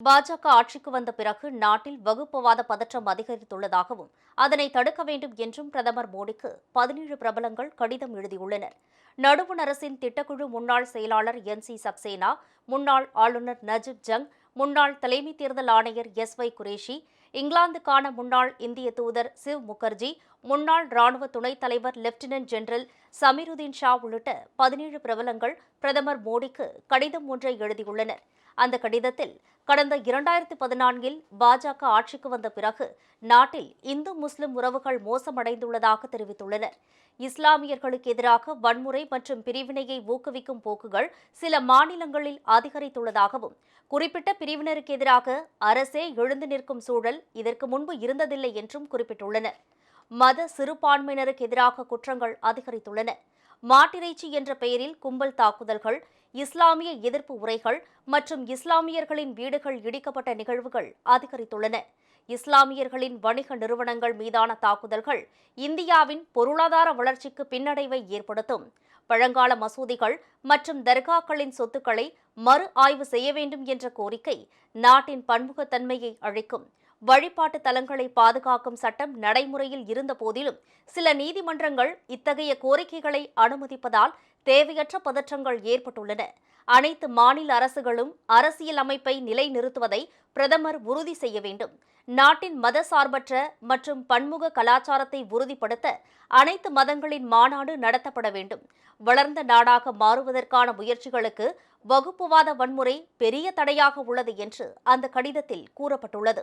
பாஜக ஆட்சிக்கு வந்த பிறகு நாட்டில் வகுப்புவாத பதற்றம் அதிகரித்துள்ளதாகவும் அதனை தடுக்க வேண்டும் என்றும் பிரதமர் மோடிக்கு பதினேழு பிரபலங்கள் கடிதம் எழுதியுள்ளனர். நடுவண் அரசின் திட்டக்குழு முன்னாள் செயலாளர் என் சி சக்சேனா முன்னாள் ஆளுநர் நஜிப் ஜங் முன்னாள் தலைமை தேர்தல் ஆணையர் எஸ் வை குரேஷி இங்கிலாந்துக்கான முன்னாள் இந்திய தூதர் சிவ் முகர்ஜி முன்னாள் ராணுவ துணைத் தலைவர் லெப்டினன்ட் ஜெனரல் சமீருதீன் ஷா உள்ளிட்ட பதினேழு பிரபலங்கள் பிரதமர் மோடிக்கு கடிதம் ஒன்றை எழுதியுள்ளனர். அந்த கடிதத்தில் கடந்த இரண்டாயிரத்தி பதினான்கில் பாஜக ஆட்சிக்கு வந்த பிறகு நாட்டில் இந்து முஸ்லிம் உறவுகள் மோசமடைந்துள்ளதாக தெரிவித்துள்ளனர். இஸ்லாமியர்களுக்கு எதிராக வன்முறை மற்றும் பிரிவினையை ஊக்குவிக்கும் போக்குகள் சில மாநிலங்களில் அதிகரித்துள்ளதாகவும் குறிப்பிட்ட பிரிவினருக்கு எதிராக அரசே எழுந்து நிற்கும் சூழல் இதற்கு முன்பு இருந்ததில்லை என்றும் குறிப்பிட்டுள்ளனர். மத சிறுபான்மையினருக்கு எதிராக குற்றங்கள் அதிகரித்துள்ளன. மாட்டிறைச்சி என்ற பெயரில் கும்பல் தாக்குதல்கள் இஸ்லாமிய எதிர்ப்பு உரைகள் மற்றும் இஸ்லாமியர்களின் வீடுகள் இடிக்கப்பட்ட நிகழ்வுகள் அதிகரித்துள்ளன. இஸ்லாமியர்களின் வணிக நிறுவனங்கள் மீதான தாக்குதல்கள் இந்தியாவின் பொருளாதார வளர்ச்சிக்கு பின்னடைவை ஏற்படுத்தும். பழங்கால மசூதிகள் மற்றும் தர்காக்களின் சொத்துக்களை மறு ஆய்வு செய்ய வேண்டும் என்ற கோரிக்கை நாட்டின் பன்முகத்தன்மையை அழிக்கும். வழிபாட்டு தலங்களை பாதுகாக்கும் சட்டம் நடைமுறையில் இருந்த போதிலும் சில நீதிமன்றங்கள் இத்தகைய கோரிக்கைகளை அனுமதிப்பதால் தேவையற்ற பதற்றங்கள் ஏற்பட்டுள்ளன. அனைத்து மாநில அரசுகளும் அரசியல் அமைப்பை நிலைநிறுத்துவதை பிரதமர் உறுதி செய்ய வேண்டும். நாட்டின் மதசார்பற்ற மற்றும் பன்முக கலாச்சாரத்தை உறுதிப்படுத்த அனைத்து மதங்களின் மாநாடு நடத்தப்பட வேண்டும். வளர்ந்த நாடாக மாறுவதற்கான முயற்சிகளுக்கு வகுப்புவாத வன்முறை பெரிய தடையாக உள்ளது என்று அந்த கடிதத்தில் கூறப்பட்டுள்ளது.